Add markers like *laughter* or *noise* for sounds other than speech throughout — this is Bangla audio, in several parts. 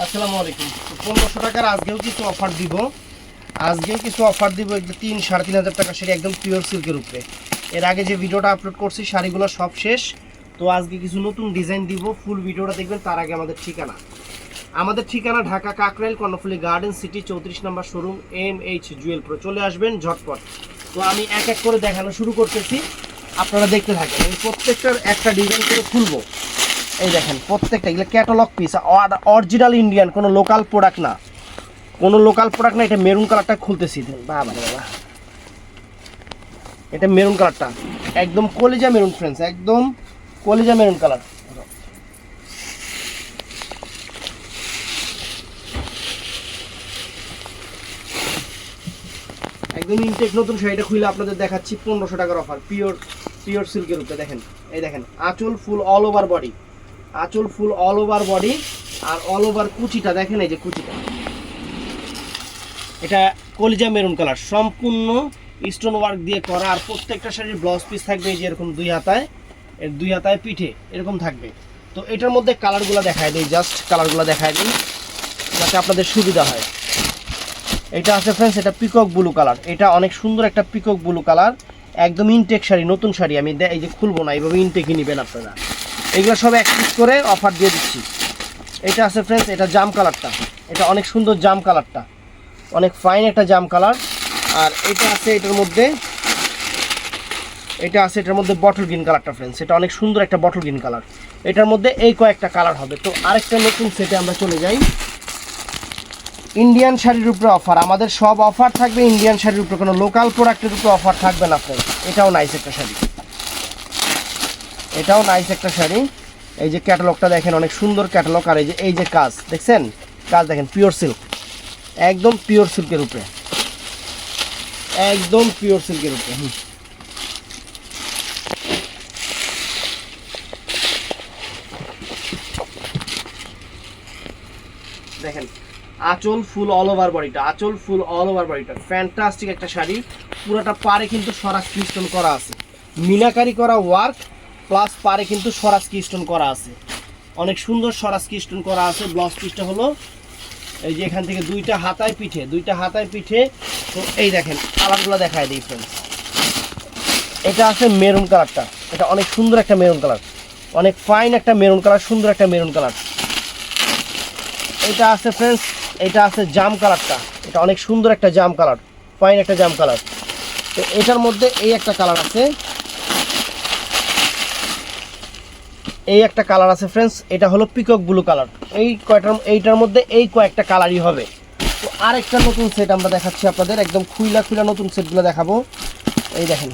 আসসালামু আলাইকুম। পনেরোশো টাকার আজকেও কিছু অফার দিব। আজকেও কিছু অফার দিব এগুলো তিন, সাড়ে তিন হাজার টাকা শাড়ি একদম পিওর সিল্কের উপরে। এর আগে যে ভিডিওটা আপলোড করছি, শাড়িগুলো সব শেষ। তো আজকে কিছু নতুন ডিজাইন দিব ফুল ভিডিওটা দেখবেন, তার আগে আমাদের ঠিকানা। আমাদের ঠিকানা ঢাকা কাকরাইল, কর্ণফুলি গার্ডেন সিটি চৌত্রিশ number showroom M H Jewel Pro চলে আসবেন ঝটপট। তো আমি এক এক করে দেখানো শুরু করতেছি। আপনারা দেখতে থাকেন, আমি প্রত্যেকটার একটা ডিজাইন করে খুলবো। এই দেখেন, প্রত্যেকটা, এগুলো ক্যাটালগ পিস অরিজিনাল ইন্ডিয়ান কোনো লোকাল প্রোডাক্ট না। কোনো লোকাল প্রোডাক্ট না, এটা মেরুন কালারটা খুলতেছি। বাবা বাবা। এটা মেরুন কালারটা একদম কলিজা মেরুন ফ্রেন্ডস একদম কলিজা মেরুন কালার একদম ইনটেক নতুন শাড়িটা খুলে আপনাদের দেখাচ্ছি, পনেরোশো টাকার অফার পিওর পিওর সিল্কের উপরে, দেখেন। এই দেখেন, আঁচল ফুল অল ওভার বডি আঁচল ফুল অল ওভার বডি আর অল ওভার কুচিটা, দেখেন এই যে কুচিটা। এটা কলিজা মেরুন কালার, সম্পূর্ণ স্টোন ওয়ার্ক দিয়ে করা আর প্রত্যেকটা শাড়ির ব্লাউজ পিস থাকবে এই যে এরকম দুই হাতায়, এর দুই হাতায় পিঠে, এরকম থাকবে। তো এটার মধ্যে কালারগুলো দেখায় দিই জাস্ট কালারগুলো দেখায় দিই, যাতে আপনাদের সুবিধা হয়। এটা আছে ফ্রেন্ডস এটা পিকক ব্লু কালার এটা অনেক সুন্দর একটা পিকক ব্লু কালার একদম ইনটেক শাড়ি, নতুন শাড়ি, আমি এই যে খুলবো না, এইভাবে ইনটেকই নেবেন আপনারা। এগুলো সব এক পিস করে অফার দিয়ে দিচ্ছি। এটা আছে ফ্রেন্ডস এটা জাম কালারটা। এটা অনেক সুন্দর জাম কালারটা। অনেক ফাইন একটা জাম কালার। আর এটা আছে এটার মধ্যে, এটা আছে এটার মধ্যে বটল গ্রিন কালারটা ফ্রেন্ডস এটা অনেক সুন্দর একটা বটল গ্রিন কালার। এটার মধ্যে এই কয়েকটা কালার হবে। তো আরেকটা নতুন সেটে আমরা চলে যাই। ইন্ডিয়ান শাড়ির উপরে অফার আমাদের সব অফার থাকবে ইন্ডিয়ান শাড়ির উপরে। কোনো লোকাল প্রোডাক্টের উপরে অফার থাকবে না ফ্রেন্ড এটাও নাইস একটা শাড়ি। এটাও নাইস একটা শাড়ি। এই যে ক্যাটালগটা দেখেন, অনেক সুন্দর ক্যাটালগ আর এই যে এই যে কাজ, দেখছেন? কাজ দেখেন পিওর সিল্ক একদম পিওর সিল্কের উপরে। একদম পিওর সিল্কের উপরে। দেখেন, আঁচল ফুল অল ওভার বডিটা আঁচল ফুল অল ওভার বডিটা ফ্যান্টাস্টিক একটা শাড়ি। পুরোটা পারে কিন্তু সরাস ক্রিস্টন করা আছে। মিনাকারি করা ওয়ার্ক প্লাস পারে কিন্তু সরাস ক্রিস্টন করা আছে। অনেক সুন্দর সরাস ক্রিস্টন করা আছে। ব্লাউজ পিসটা হলো এই যে এখান থেকে দুইটা হাতায় পিঠে, দুইটা হাতায় পিঠে। তো এই দেখেন, কালারগুলো দেখায় দিই ফ্রেন্ডস এটা আছে মেরুন কালারটা এটা অনেক সুন্দর একটা মেরুন কালার অনেক ফাইন একটা মেরুন কালার সুন্দর একটা মেরুন কালার এটা আছে ফ্রেন্ডস এটা আছে জাম কালারটা এটা অনেক সুন্দর একটা জাম কালার ফাইন একটা জাম কালার তো এটার মধ্যে এই একটা কালার আছে। এই একটা কালার আছে ফ্রেন্ডস এটা হলো পিকক ব্লু কালার এই কয়টার, এইটার মধ্যে এই কয়েকটা কালারই হবে। তো আরেকটা নতুন সেট আমরা দেখাচ্ছি আপনাদের, একদম খুইলা খুইলা নতুন সেটগুলো দেখাবো। এই দেখেন।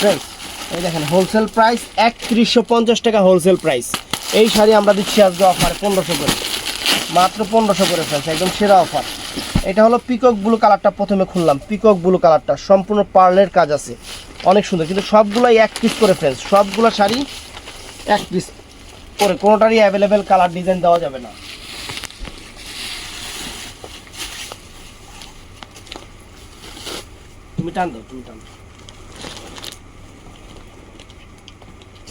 ফ্রেন্ডস এই দেখেন হোলসেল প্রাইস একত্রিশশো পঞ্চাশ টাকা হোলসেল প্রাইস এই শাড়ি আমরা দিচ্ছি আজকে অফার পনেরোশো করে। মাত্র পনেরোশো করে ফ্রেন্ডস একদম সেরা অফার এটা হলো পিকক ব্লু কালারটা প্রথমে খুললাম। পিকক ব্লু কালারটা সম্পূর্ণ পার্লের কাজ আছে। অনেক সুন্দর, কিন্তু সবগুলোই এক পিস করে ফ্রেন্ডস সবগুলো শাড়ি এক পিস করে, কোনোটারই অ্যাভেলেবেল কালার ডিজাইন দেওয়া যাবে না। তুমি টান দাও, তুমি টান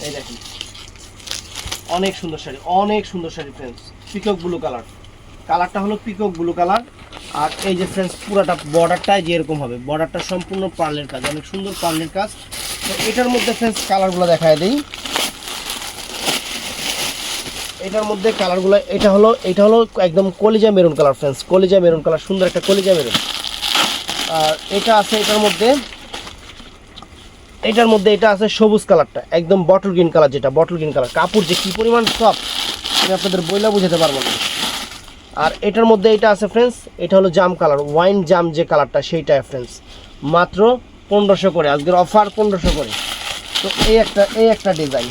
এই দেখেন। অনেক সুন্দর শাড়ি, অনেক সুন্দর sari friends peacock blue colour কালারটা হলো পিকক ব্লু কালার আর এই যে ফ্রেন্ডস পুরাটা বর্ডারটাই যে এরকম হবে বর্ডারটা সম্পূর্ণ পার্লের কাজ, অনেক সুন্দর পার্লের কাজ। তো এটার মধ্যে ফ্রেন্ডস কালারগুলো দেখায় দিই। এটার মধ্যে কালারগুলো এটা হলো এটা হলো একদম কলিজা মেরুন কালার ফ্রেন্ডস কলিজা মেরুন কালার সুন্দর একটা কলিজা মেরুন। আর এটা আছে এটার মধ্যে এটার মধ্যে এটা আছে সবুজ কালারটা একদম বটল গ্রিন কালার যেটা বটল গ্রিন কালার কাপড় যে কি পরিমাণ সফট আমি আপনাদের বইলা বুঝাতে পারব না। আর এটার মধ্যে এটা আছে ফ্রেন্ডস এটা হলো জাম কালার ওয়াইন জাম যে কালারটা সেইটা ফ্রেন্ডস মাত্র পনেরোশো করে, আজকের অফার পনেরোশো করে। তো এই একটা এই একটা ডিজাইন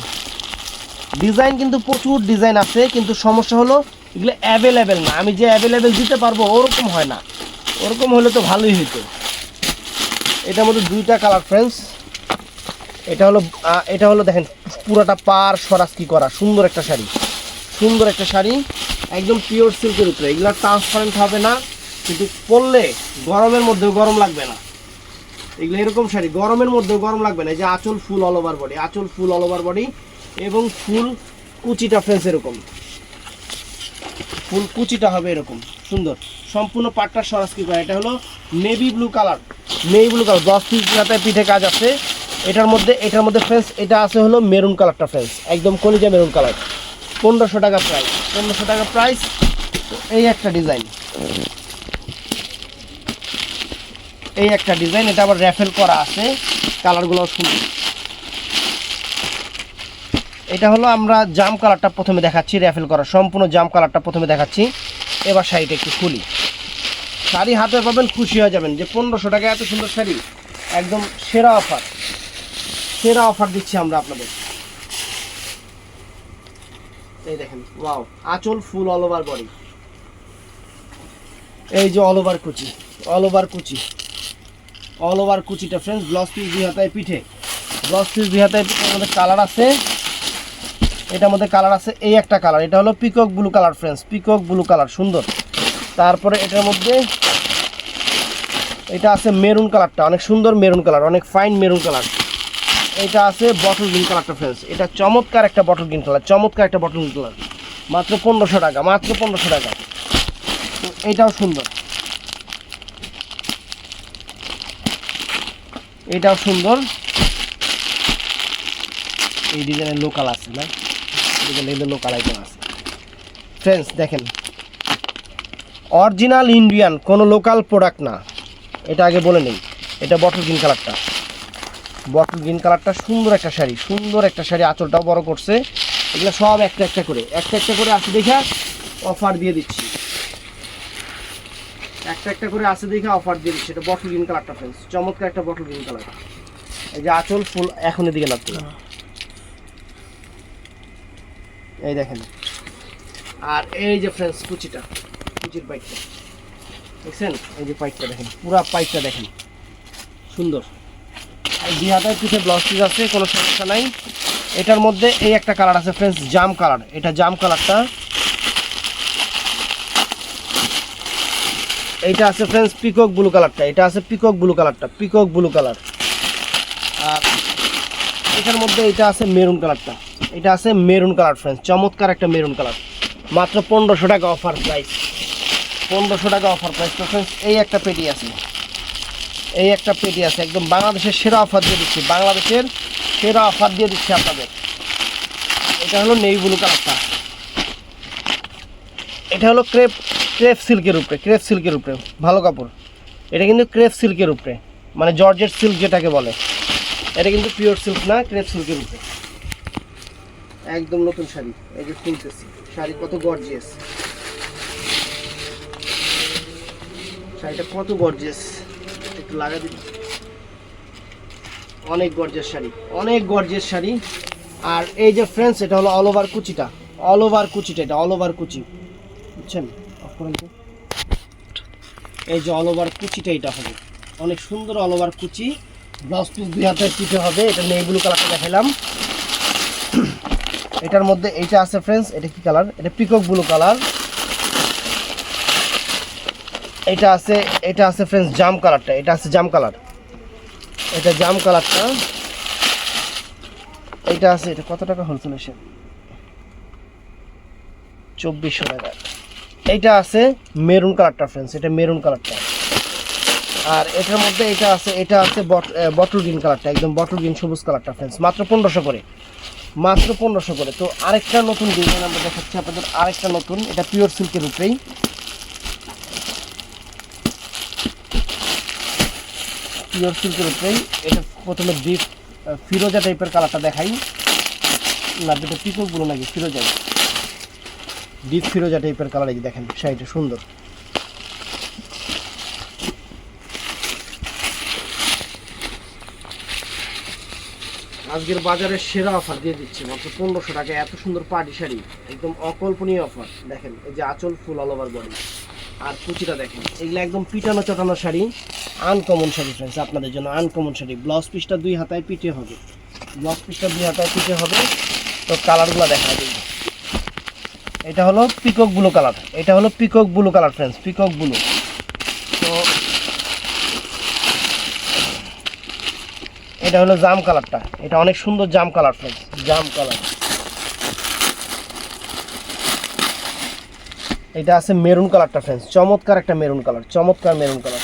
ডিজাইন কিন্তু প্রচুর ডিজাইন আছে, কিন্তু সমস্যা হলো এগুলো অ্যাভেলেবেল না। আমি যে অ্যাভেলেবেল দিতে পারব, ওরকম হয় না। ওরকম হলে তো ভালোই হতো এটার মধ্যে দুইটা কালার ফ্রেন্ডস এটা হলো এটা হলো দেখেন, পুরোটা পার সরাসকি করা, সুন্দর একটা শাড়ি। সুন্দর একটা শাড়ি, একদম পিওর সিল্কের উপরে। এগুলো ট্রান্সপারেন্ট হবে না, কিন্তু পরলে গরমের মধ্যেও গরম লাগবে না। এগুলো এরকম শাড়ি, গরমের মধ্যেও গরম লাগবে না। এই যে আঁচল ফুল অল ওভার বডি আঁচল ফুল অল ওভার বডি এবং ফুল কুচিটা ফ্রেন্স এরকম। ফুল কুচিটা হবে এরকম, সুন্দর। সম্পূর্ণ পাটটা সরাসরি করা। এটা হলো navy blue colour navy blue colour দশ পিস হাতায় পিঠে কাজ আছে। এটার মধ্যে এটার মধ্যে ফ্রেন্স এটা আছে হলো মেরুন কালারটা ফ্রেন্স একদম কলিজা মেরুন কালার পনেরোশো টাকা প্রাইস পনেরোশো টাকা প্রাইস এই একটা ডিজাইন এই একটা ডিজাইন এটা আবার র্যাফেল করা আছে। কালারগুলো সুন্দর। এটা হলো আমরা জাম কালারটা প্রথমে দেখাচ্ছি, র্যাফেল করা, সম্পূর্ণ জাম কালারটা প্রথমে দেখাচ্ছি। এবার শাড়িটা একটু খুলি। শাড়ি হাতে পাবেন, খুশি হয়ে যাবেন যে পনেরোশো টাকা এত সুন্দর শাড়ি। একদম সেরা অফার। সেরা অফার দিচ্ছি আমরা আপনাদের। এই দেখেন, ওয়াও, আঁচল ফুল অল ওভার বডি এই যে অল ওভার কুচি অল ওভার কুচি। অল ওভার কুচিটা ফ্রেন্ডস ব্লাউজ পিস দুই হাতায় পিঠে। ব্লাউজ পিস দুই হাতায় পিঠের মধ্যে কালার আছে। এটার মধ্যে কালার আছে এই একটা কালার এটা হলো peacock blue colour friends peacock blue colour সুন্দর। তারপরে এটার মধ্যে এটা আছে মেরুন কালারটা অনেক সুন্দর মেরুন কালার অনেক ফাইন মেরুন কালার এটা আছে বটল গ্রিন কালারটা ফ্রেন্ডস এটা চমৎকার একটা বটল গ্রিন কালার চমৎকার একটা বটল গ্রিন কালার মাত্র পনেরোশো টাকা, মাত্র পনেরোশো টাকা। তো এটাও সুন্দর। এটাও সুন্দর। এই ডিজাইনের লোকাল আছে না লোকাল আইটেম আছে। ফ্রেন্ডস দেখেন অরিজিনাল ইন্ডিয়ান কোনো লোকাল প্রোডাক্ট না। এটা আগে বলে নেই, এটা বটল গ্রিন কালারটা বটল গ্রিন কালারটা সুন্দর একটা শাড়ি, সুন্দর একটা শাড়ি, আঁচলটাও বড় করছে। এগুলো সব একটা একটা করে, একটা একটা করে আসে দেখা অফার দিয়ে দিচ্ছি। একটা একটা করে আসে দেখে অফার দিয়ে দিচ্ছি, এটা বটল গ্রিন কালারটা ফ্রেন্ডস চমৎকার একটা বটল গ্রিন কালার এই যে আঁচল ফুল এখন এদিকে লাগবে। এই দেখেন। আর এই যে ফ্রেন্ডস কুচিটা, কুচির পাইপটা। দেখছেন? এই যে পাইপটা দেখেন, পুরা পাইপটা দেখেন। সুন্দর। আর দুই হাতায় পিঠে ব্লাউজ পিস আছে, কোনো সমস্যা নাই। এটার মধ্যে এই একটা কালার আছে ফ্রেন্ডস জাম কালার এটা জাম কালারটা এইটা আছে ফ্রেন্ডস পিকক ব্লু কালারটা এটা আছে পিকক ব্লু কালারটা পিকক ব্লু কালার আর এটার মধ্যে এটা আছে মেরুন কালারটা এটা আছে মেরুন কালার ফ্রেন্ডস চমৎকার একটা মেরুন কালার। মাত্র পনেরোশো টাকা অফার প্রাইস পনেরোশো টাকা অফার প্রাইস তো ফ্রেন্ডস এই একটা পেটি আছে। এই একটা পেটি আছে। একদম বাংলাদেশের সেরা অফার দিয়ে দিচ্ছি। বাংলাদেশের সেরা অফার দিয়ে দিচ্ছি আপনাদের। এটা হলো নেই ব্লু কালারটা এটা হলো ক্রেপ ক্রেপ সিল্কের উপরে ক্রেপ সিল্কের উপরে। ভালো কাপড়। এটা কিন্তু ক্রেপ সিল্কের উপরে। মানে জর্জেট সিল্ক যেটাকে বলে। এটা কিন্তু পিওর সিল্ক না ক্রেপ সিল্কের উপরে। একদম নতুন শাড়ি, এই যে খুলতেছি। শাড়ি কত গর্জিয়াস শাড়িটা কত গর্জিয়াস একটু লাগা দিন। অনেক গর্জিয়াস শাড়ি, অনেক গর্জিয়াস শাড়ি। আর এই যে ফ্রেন্ডস এটা হলো অল ওভার কুচিটা। অল ওভার কুচিটা এটা অল ওভার কুচি। বুঝছেন। এই যে অল ওভার কুচিটা এটা হবে। অনেক সুন্দর অল ওভার কুচি। ব্লাউজ পিস দুই হাতের পিঠে হবে। এটা নেই ব্লু কালারটা দেখালাম। এটার মধ্যে এইটা আছে ফ্রেন্ডস এটা কি কালার এটা পিকক ব্লু কালার এটা আছে এটা আছে ফ্রেন্ডস জাম কালারটা এটা আছে জাম কালার এটা জাম কালারটা এটা আছে, এটা কত টাকা হোলসেল এসে? চব্বিশশো টাকা। এইটা আছে মেরুন কালারটা ফ্রেন্ডস এটা মেরুন কালারটা আর এটার মধ্যে এটা আছে এটা আছে বটল গ্রিন কালারটা একদম বটল গ্রিন সবুজ কালারটা ফ্রেন্ডস মাত্র পনেরোশো করে। মাত্র পনেরোশো করে। তো আরেকটা নতুন ডিজাইন আমরা দেখাচ্ছি আপনাদের, আরেকটা নতুন। এটা পিওর সিল্কের উপরেই। পিওর সিল্কের উপরেই। এটা প্রথমে ডিপ ফিরোজা টাইপের কালারটা দেখাই। না এটা পিকোগুলো নাকি ফিরোজা ডিপ ফিরোজা টাইপের কালার এই দেখেন, শাড়িটা সুন্দর। আজকের বাজারে সেরা অফার দিয়ে দিচ্ছে মাত্র পনেরোশো টাকা। এত সুন্দর পাটি শাড়ি, একদম অকল্পনীয় অফার। দেখেন, এই যে আঁচল ফুল অল ওভার বডি আর কুচিটা দেখেন, এগুলো একদম পিটানো চটানো শাড়ি। আনকমন শাড়ি ফ্রেন্ডস আপনাদের জন্য আনকমন শাড়ি। ব্লাউজ পিসটা দুই হাতায় পিঠে হবে। ব্লাউজ পিসটা দুই হাতায় পিঠে হবে। তো কালারগুলো দেখা দিই। এটা হলো পিকক ব্লু কালার এটা হলো peacock blue colour friends peacock blue তো এটা হলো জাম কালারটা। এটা অনেক সুন্দর জাম কালার ফ্রেন্ডস জাম কালার। এটা আছে মেরুন কালারটা ফ্রেন্ডস চমৎকার একটা মেরুন কালার, চমৎকার মেরুন কালার।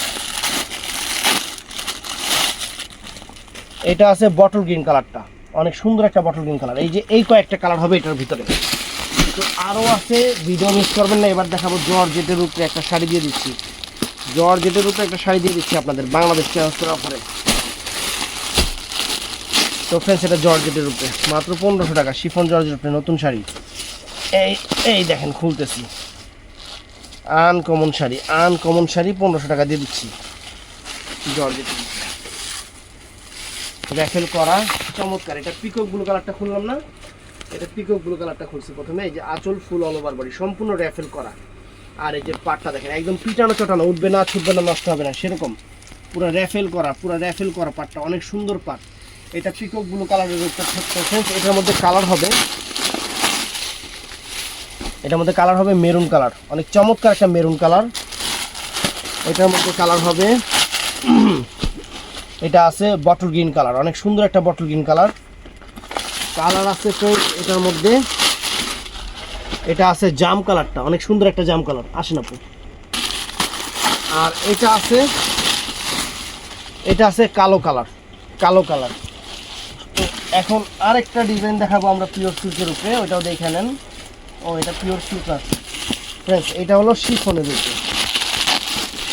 এটা আছে বটল গ্রিন কালারটা। অনেক সুন্দর একটা বটল গ্রিন কালার। এই যে, এই কয়েকটা কালার হবে এটার ভিতরে। তো আরও আছে ভিডিও মিস করবেন না, এবার দেখাবো জর্জেটের উপরে একটা শাড়ি দিয়ে দিচ্ছি। জর্জেটের উপরে একটা শাড়ি দিয়ে দিচ্ছি আপনাদের, বাংলাদেশ ট্রান্সফার অফারে। তো ফ্রেন্ডস এটা জর্জেটের উপরে। মাত্র পনেরোশো টাকা, শিফন জর্জের উপরে, নতুন শাড়ি। এই এই দেখেন, খুলতেছি। আনকমন শাড়ি আনকমন শাড়ি পনেরোশো টাকা দিয়ে দিচ্ছি। জর্জেটের র্যাফেল করা, চমৎকার। এটা পিকক ব্লু কালারটা খুললাম না? এটা পিকক ব্লু কালারটা খুলছি প্রথমে। এই যে আঁচল ফুল অল ওভার বডি সম্পূর্ণ র্যাফেল করা। আর এই যে পাটটা দেখেন, একদম পিটানো চটানো, উঠবে না, ছুটবে না, নষ্ট হবে না, সেরকম। পুরো র্যাফেল করা, পুরো র্যাফেল করা পাটটা, অনেক সুন্দর পাট। এটা পিকক ব্লু কালারের একটা ফ্রেন্ডস এটার মধ্যে কালার হবে। এটার মধ্যে কালার হবে মেরুন কালার অনেক চমৎকার একটা মেরুন কালার এটার মধ্যে কালার হবে, *clears throat* এটা আছে বটল গ্রিন কালার অনেক সুন্দর একটা বটল গ্রিন কালার কালার আছে friends এটার মধ্যে। এটা আছে জাম কালারটা অনেক সুন্দর একটা জাম কালার আসেন আপু। আর এটা আছে এটা আছে কালো কালার কালো কালার এখন আরেকটা ডিজাইন দেখাবো আমরা পিওর সিল্কের উপরে, ওইটাও দেখে নেন। ও, এটা পিওর সিল্ক আছে। ফ্রেন্ডস এটা হলো শিফনের উপরে।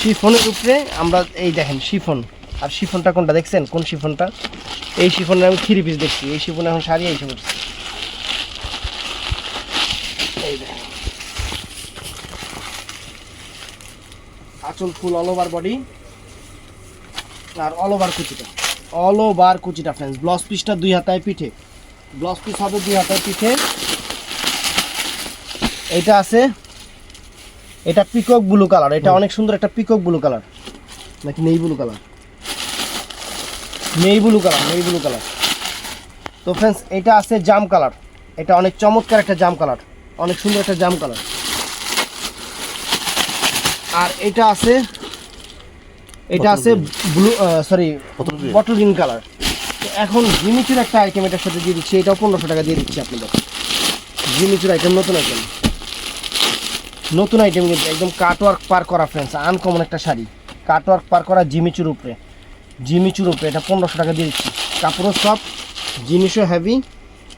শিফনের উপরে আমরা, এই দেখেন, শিফন। আর শিফনটা কোনটা দেখছেন? কোন শিফনটা? এই শিফনের আমি থ্রি পিস দেখছি। এই শিফনে এখন শাড়ি এসে পড়ছে এই দেখেন। আঁচল ফুল অল ওভার বডি আর অল ওভার কুচিটা অল ওভার কুচিটা ফ্রেন্ডস ব্লাউজ পিসটা দুই হাতায় পিঠে। ব্লাউজ পিস হবে দুই হাতায় পিঠে। এটা আছে এটা পিকক ব্লু কালার এটা অনেক সুন্দর একটা পিকক ব্লু কালার নাকি নেই ব্লু কালার নেই ব্লু কালার নেই ব্লু কালার তো ফ্রেন্ডস এটা আছে জাম কালার এটা অনেক চমৎকার একটা জাম কালার অনেক সুন্দর একটা জাম কালার আর এটা আছে এটা আছে blue sorry bottle green colour তো এখন জিমিচুর একটা আইটেম এটার সাথে দিয়ে দিচ্ছি এটাও পনেরোশো টাকা দিয়ে দিচ্ছি আপনাদের। জিমিচুর আইটেম নতুন আইটেম নতুন আইটেম কিন্তু একদম কাটওয়ার্ক পার করা ফ্রেন্ডস আনকমন একটা শাড়ি। কাটওয়ার্ক পার করা জিমিচুর উপরে। জিমিচুর উপরে এটা পনেরোশো টাকা দিয়ে দিচ্ছি। কাপড়ও সব জিনিসও হ্যাভি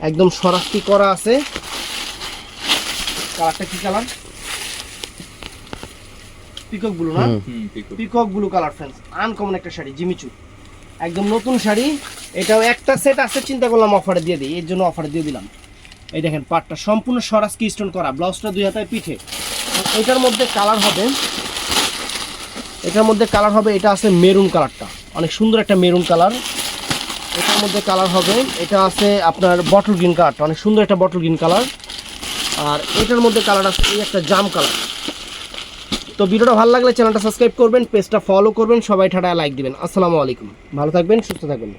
একদম সরাস্তি করা আছে। কালারটা কি কালার পিকক ব্লু না peacock blue colour friends uncommon একটা শাড়ি জিমিচু একদম নতুন শাড়ি এটাও একটা সেট আছে চিন্তা করলাম অফারে দিয়ে দিই এর জন্য অফারে দিয়ে দিলাম। এই দেখেন পাটটা সম্পূর্ণ সরাস কি স্টোন করা ব্লাউজটা দুই হাতায় পিঠে। এটার মধ্যে কালার হবে এটার মধ্যে কালার হবে এটা আছে মেরুন কালারটা অনেক সুন্দর একটা মেরুন কালার এটার মধ্যে কালার হবে এটা আছে আপনার বটল গ্রিন কালারটা অনেক সুন্দর একটা বটল গ্রিন কালার আর এটার মধ্যে কালার আছে এই একটা জাম কালার তো ভিডিওটা ভালো লাগলে চ্যানেলটা সাবস্ক্রাইব করবেন, পেজটা ফলো করবেন, সবাই ঠাডা লাইক দিবেন। আসসালামু আলাইকুম। ভালো থাকবেন, সুস্থ থাকবেন।